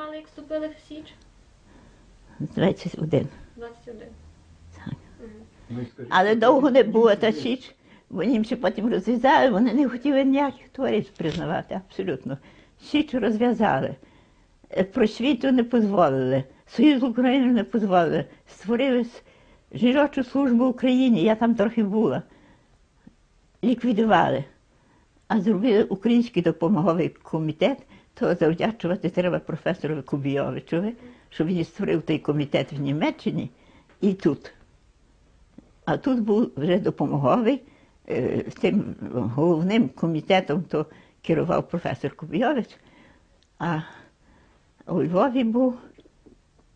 Мали, як вступили в Січ? 21. 21. Так. Мгм. Але довго не було та січ, бо німці потім розв'язали, вони не хотіли ніяких товариств признавати, абсолютно. Січ розв'язали, Е, просвіту не дозволили, Союз України не дозволили, створили жіночу службу в Україні, я там трохи була, ліквідували. А зробили український допомоговий комітет, то завдячувати треба професору Кубійовичу, що він створив той комітет в Німеччині і тут. А тут був вже допомоговий, е, тим головним комітетом то керував професор Кубійович, а у Львові був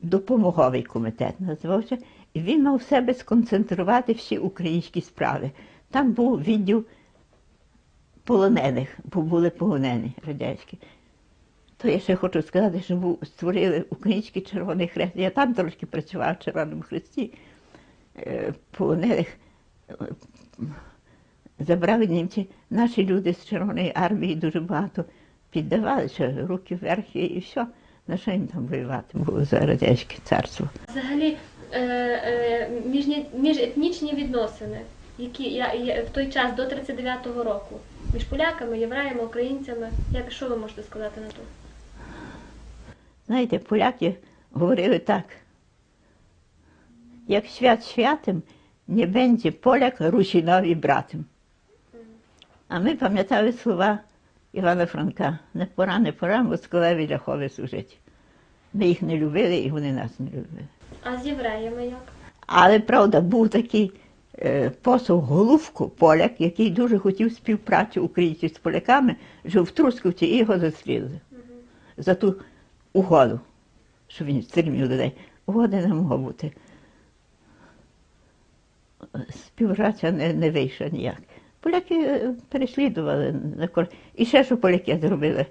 допомоговий комітет, називався, і він мав в себе сконцентрувати всі українські справи. Там був відділ полонених, бо були полонені радянські. То я ще хочу сказати, що був, створили Український Червоний Хрест. Я там трошки працювала в Червоному Хресті. Е, Полонених е, забрали німці. Наші люди з Червоної армії дуже багато піддавалися, руки вверх і все. На що їм там воювати було за радянське царство? Взагалі, е, міжетнічні відносини, які я, в той час до 39-го року, між поляками, євреями, українцями. Як, що ви можете сказати на то? Знаєте, поляки говорили так. Як свят святим, не będzie поляк Русінові братом. А ми пам'ятали слова Івана Франка. Не пора, не пора, Москалеві ляхові служить. Ми їх не любили і вони нас не любили. А з євреями як? Але правда, був такий посол Голубко, поляк, який дуже хотів співпраці українців з поляками, жив в Трускавці і його застрілили за ту угоду, що він стримів людей. Угоди не могло бути. Співпраця не, не вийшла ніяк. Поляки е, переслідували на кор... І ще що поляки зробили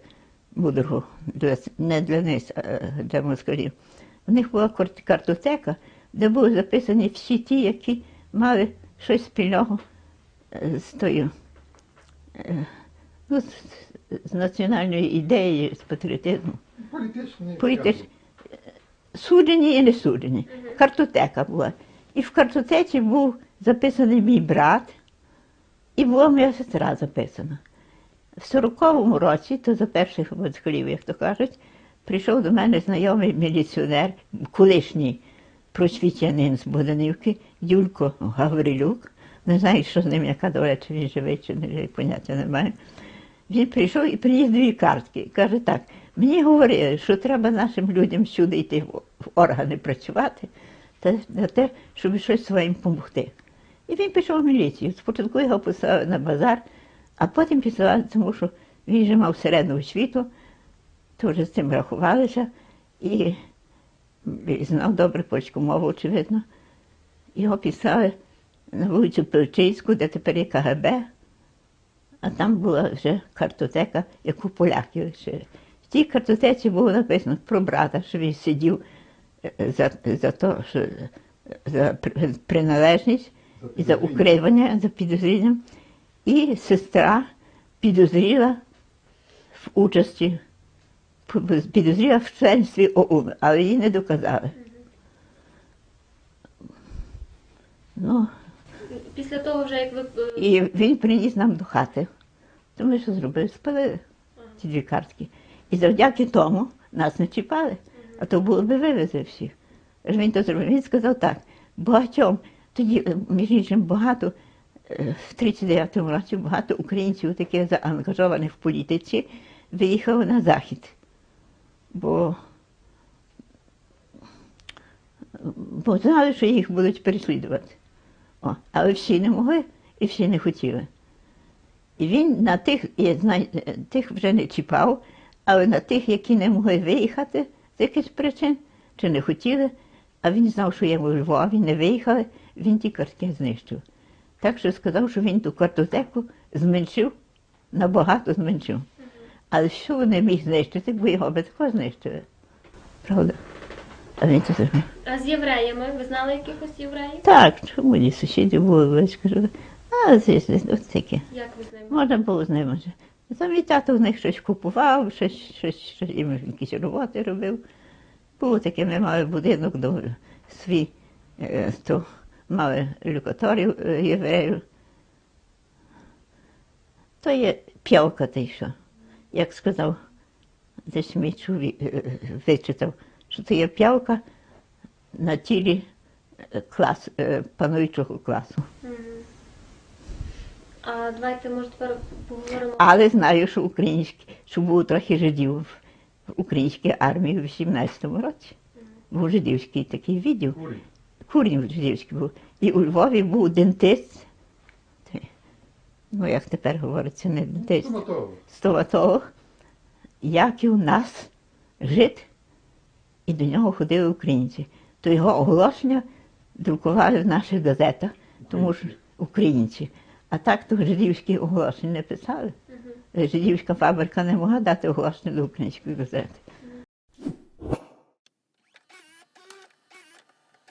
мудрого для, не для них, а для москалів. У них була картотека, де були записані всі ті, які мали щось спільного е, з тою. е, Ну, з, національною ідеєю, з патріотизмом. Політичні. Політич... Суджені і не суджені. Картотека була. І в картотеці був записаний мій брат, і була моя сестра записана. В 40-му році, то за перших москалів, як то кажуть, прийшов до мене знайомий міліціонер, колишній просвітянин з Боданівки, Юлько Гаврилюк. Не знаю, що з ним, яка доля, чи він живий, чи не живий, поняття немає. Він прийшов і приніс дві картки. Каже так, мені говорили, що треба нашим людям сюди йти в органи працювати, та на те, щоб щось своїм допомогти. І він пішов в міліцію. Спочатку його послали на базар, а потім пішла, тому що він же мав середню освіту, теж з цим рахувалися, і знав добре польську мову, очевидно. Його писали на вулицю Пилчинську, де тепер є КГБ, а там була вже картотека, як у поляків лишили. В тій картотеці було написано про брата, що він сидів е, за, за те, що за при- приналежність і за укривання, за підозрінням. І сестра підозріла в участі, підозріла в членстві ОУН, але її не доказали. Ну, Після того, вже як ви е, і він приніс нам до хати. То ми що зробили? Спалили ці дві картки. І завдяки тому нас не чіпали, а то було би вивезли всіх. Аж Він то зробив. Він сказав так, багатьом, тоді, е, між іншим, багато, е, в 39-му році багато українців, таких заангажованих в політиці, виїхало на захід. Бо, бо знали, що їх будуть переслідувати. О, але всі не могли і всі не хотіли. І він на тих, я знаю, тих вже не чіпав, але на тих, які не могли виїхати з якихось причин, чи не хотіли, а він знав, що я у Львові, не виїхали, він ті картки знищив. Так що сказав, що він ту картотеку зменшив, набагато зменшив. Але що вони міг знищити, бо його би також знищили. Правда? А він це зробив. а з євреями, ви знали якихось євреїв? Так, чому ні сусідів були близько. А звісно, ось таке. Як ви з ними? Можна було з ними. Там мій тато в них щось купував, щось, щось, щось їм якісь роботи робив. Було таке, ми мали будинок до свій, е, то мали люкаторів е, євреїв. То є п'явка ти що. Як сказав, десь мій чоловік е, е, вичитав, що це є п'явка на тілі е, клас, е, пануючого класу. А давайте, може, тепер поговоримо. Але знаю, що українські, що було трохи жидів в українській армії в 18-му році. Був жидівський такий відділ. Курінь. Курінь жидівський був. І у Львові був дентист. Ну, як тепер говориться, не Стоматолог. стоматолог. Як і у нас жит, і до нього ходили українці. То його оголошення друкували в наших газетах, тому що українці. А так то жидівські оголошення не писали. Жидівська фабрика не могла дати оголошення до української газети.